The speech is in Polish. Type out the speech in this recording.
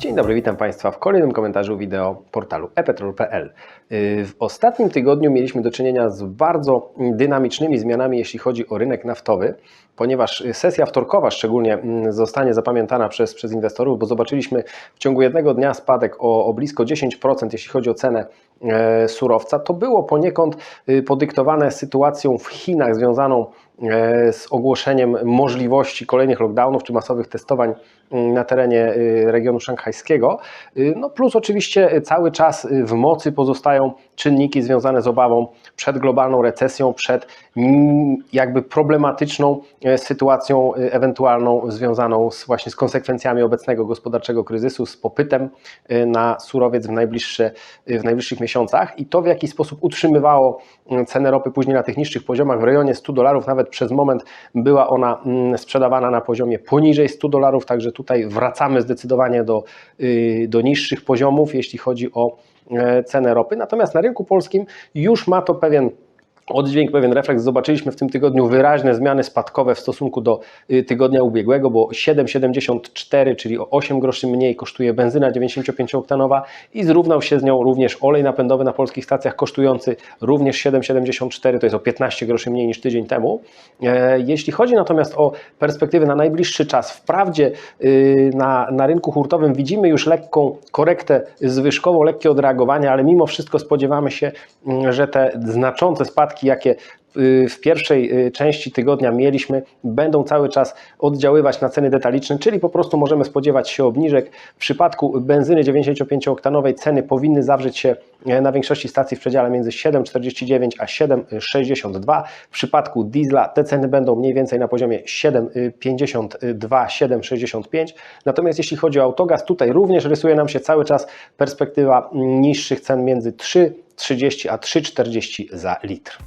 Dzień dobry, witam Państwa w kolejnym komentarzu wideo portalu epetrol.pl. Yy, W ostatnim tygodniu mieliśmy do czynienia z bardzo dynamicznymi zmianami, jeśli chodzi o rynek naftowy, ponieważ sesja wtorkowa szczególnie mm, zostanie zapamiętana przez, przez inwestorów, bo zobaczyliśmy w ciągu jednego dnia spadek o, o blisko 10%, jeśli chodzi o cenę e, surowca. To było poniekąd y, podyktowane sytuacją w Chinach związaną z ogłoszeniem możliwości kolejnych lockdownów czy masowych testowań mm, na terenie y, regionu szanghajskiego. Y, No plus oczywiście cały czas w mocy pozostają czynniki związane z obawą przed globalną recesją, przed mm, jakby problematyczną e, sytuacją ewentualną związaną z właśnie z konsekwencjami obecnego gospodarczego kryzysu, z popytem na surowiec w, najbliższe, w najbliższych miesiącach i to w jaki sposób utrzymywało cenę ropy później na tych niższych poziomach w rejonie 100 dolarów, nawet przez moment była ona mm, sprzedawana na poziomie poniżej 100 dolarów, także tutaj wracamy zdecydowanie do, y, do niższych poziomów, jeśli chodzi o e, cenę ropy. Natomiast na rynku polskim już ma to pewien oddźwięk, pewien refleks. Zobaczyliśmy w tym tygodniu wyraźne zmiany spadkowe w stosunku do y, tygodnia ubiegłego, bo 7,74, czyli o 8 groszy mniej kosztuje benzyna 95-oktanowa i zrównał się z nią również olej napędowy na polskich stacjach kosztujący również 7,74, to jest o 15 groszy mniej niż tydzień temu. E, Jeśli chodzi natomiast o perspektywy na najbliższy czas, wprawdzie y, na, na rynku hurtowym widzimy już lekką korektę zwyżkową, lekkie odreagowanie, ale mimo wszystko spodziewamy się, mm, że te znaczące spadki, jakie y, w pierwszej y, części tygodnia mieliśmy, będą cały czas oddziaływać na ceny detaliczne, czyli po prostu możemy spodziewać się obniżek. W przypadku benzyny 95-oktanowej ceny powinny zawrzeć się e, na większości stacji w przedziale między 7,49 a 7,62. W przypadku diesla te ceny będą mniej więcej na poziomie 7,52, 7,65. Natomiast jeśli chodzi o autogaz, tutaj również rysuje nam się cały czas perspektywa niższych cen między 3,30 a 3,40 za litr.